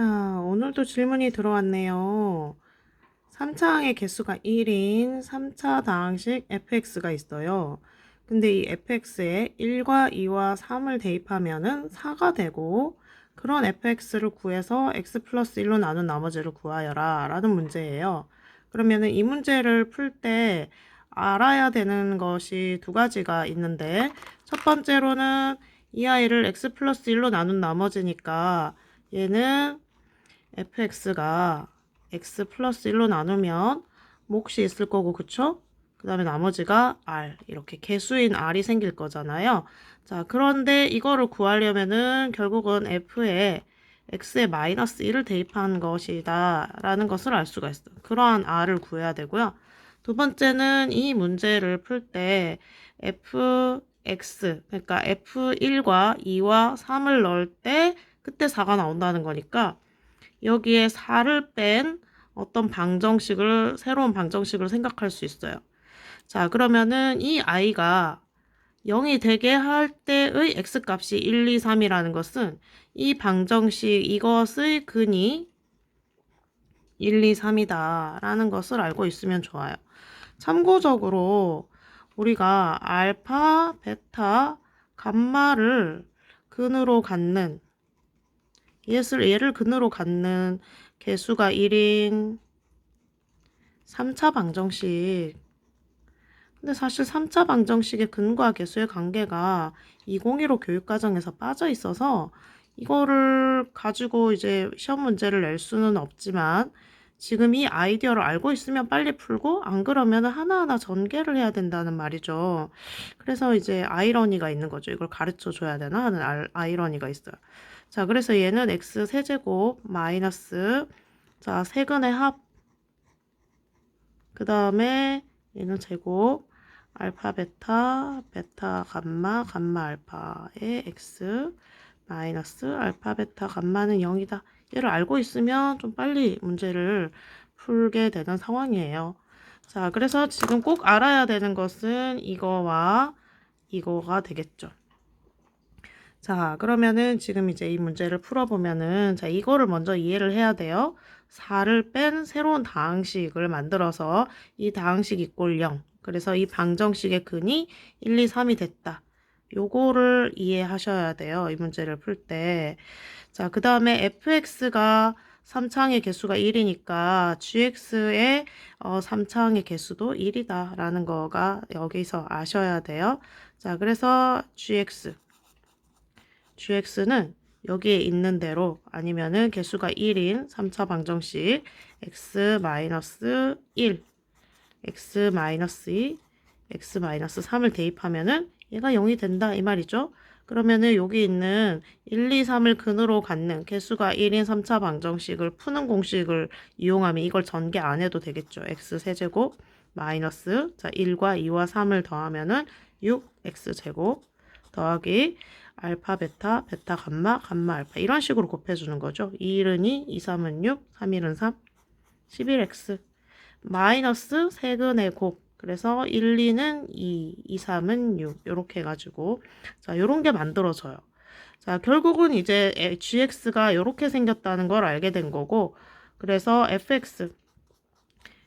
자, 오늘도 질문이 들어왔네요. 3차항의 개수가 1인 3차 다항식 fx가 있어요. 근데 이 fx에 1과 2와 3을 대입하면은 4가 되고 그런 fx를 구해서 x 플러스 1로 나눈 나머지를 구하여라 라는 문제예요. 그러면은 이 문제를 풀 때 알아야 되는 것이 두 가지가 있는데 첫 번째로는 이 아이를 x 플러스 1로 나눈 나머지니까 얘는 fx가 x 플러스 1로 나누면 몫이 있을 거고 그쵸? 그 다음에 나머지가 r 이렇게 개수인 r이 생길 거잖아요. 자 그런데 이거를 구하려면은 결국은 f에 x에 마이너스 1을 대입한 것이다 라는 것을 알 수가 있어요. 그러한 r을 구해야 되고요. 두 번째는 이 문제를 풀 때 fx 그러니까 f1과 2와 3을 넣을 때 그때 4가 나온다는 거니까 여기에 4를 뺀 어떤 방정식을 새로운 방정식을 생각할 수 있어요. 자, 그러면은 이 i가 0이 되게 할 때의 x 값이 1, 2, 3이라는 것은 이 방정식 이것의 근이 1, 2, 3이다 라는 것을 알고 있으면 좋아요. 참고적으로 우리가 알파, 베타, 감마를 근으로 갖는 얘를, 얘를 근으로 갖는 개수가 1인 3차 방정식. 근데 사실 3차 방정식의 근과 개수의 관계가 201호 교육과정에서 빠져 있어서 이거를 가지고 이제 시험 문제를 낼 수는 없지만 지금 이 아이디어를 알고 있으면 빨리 풀고 안 그러면 하나하나 전개를 해야 된다는 말이죠. 그래서 이제 아이러니가 있는 거죠. 이걸 가르쳐 줘야 되나 하는 아이러니가 있어요. 자, 그래서 얘는 x 세제곱 마이너스 자, 세근의 합. 그 다음에 얘는 제곱 알파 베타 베타 감마 감마 알파의 x 마이너스 알파 베타 감마는 0이다. 얘를 알고 있으면 좀 빨리 문제를 풀게 되는 상황이에요. 자, 그래서 지금 꼭 알아야 되는 것은 이거와 이거가 되겠죠. 자, 그러면은 지금 이제 이 문제를 풀어보면은, 자, 이거를 먼저 이해를 해야 돼요. 4를 뺀 새로운 다항식을 만들어서 이 다항식 이꼴 0. 그래서 이 방정식의 근이 1, 2, 3이 됐다. 요거를 이해하셔야 돼요. 이 문제를 풀 때. 자, 그 다음에 fx가 3차항의 개수가 1이니까 gx의 어, 3차항의 개수도 1이다 라는 거가 여기서 아셔야 돼요. 자, 그래서 gx gx는 여기에 있는 대로 아니면은 개수가 1인 3차 방정식 x-1 x-2 x-3을 대입하면은 얘가 0이 된다 이 말이죠. 그러면은 여기 있는 1, 2, 3을 근으로 갖는 개수가 1인 3차 방정식을 푸는 공식을 이용하면 이걸 전개 안 해도 되겠죠. x 세제곱 마이너스 자 1과 2와 3을 더하면은 6x 제곱 더하기 알파, 베타, 베타, 감마, 감마, 알파 이런 식으로 곱해주는 거죠. 2일은 2, 2, 3은 6, 3, 1은 3, 11x 마이너스 세근의 곱 그래서 1, 2는 2, 2, 3은 6 이렇게 해가지고 자 요런 게 만들어져요. 자 결국은 이제 gx가 이렇게 생겼다는 걸 알게 된 거고 그래서 fx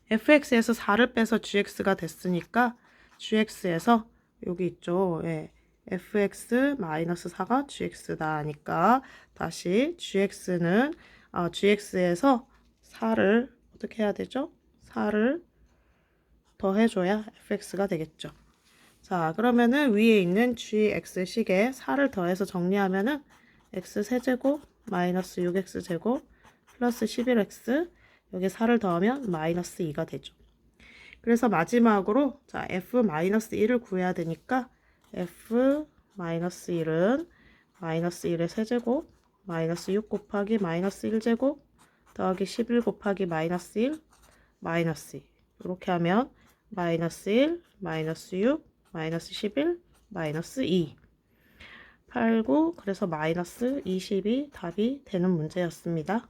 fx에서 4를 빼서 gx가 됐으니까 gx에서 여기 있죠. 예. fx-4가 gx다 하니까 다시 gx는 어, gx에서 4를 어떻게 해야 되죠? 4를 더해줘야 fx가 되겠죠. 자 그러면은 위에 있는 gx식에 4를 더해서 정리하면은 x 세제곱 마이너스 6x 제곱 플러스 11x 여기 4를 더하면 마이너스 2가 되죠. 그래서 마지막으로 자 f 마이너스 1을 구해야 되니까 f 마이너스 1은 마이너스 1의 세제곱 마이너스 6 곱하기 마이너스 1제곱 더하기 11 곱하기 마이너스 1 마이너스 2 이렇게 하면 마이너스 1 마이너스 6 마이너스 11 마이너스 2 8, 9 그래서 마이너스 22 답이 되는 문제였습니다.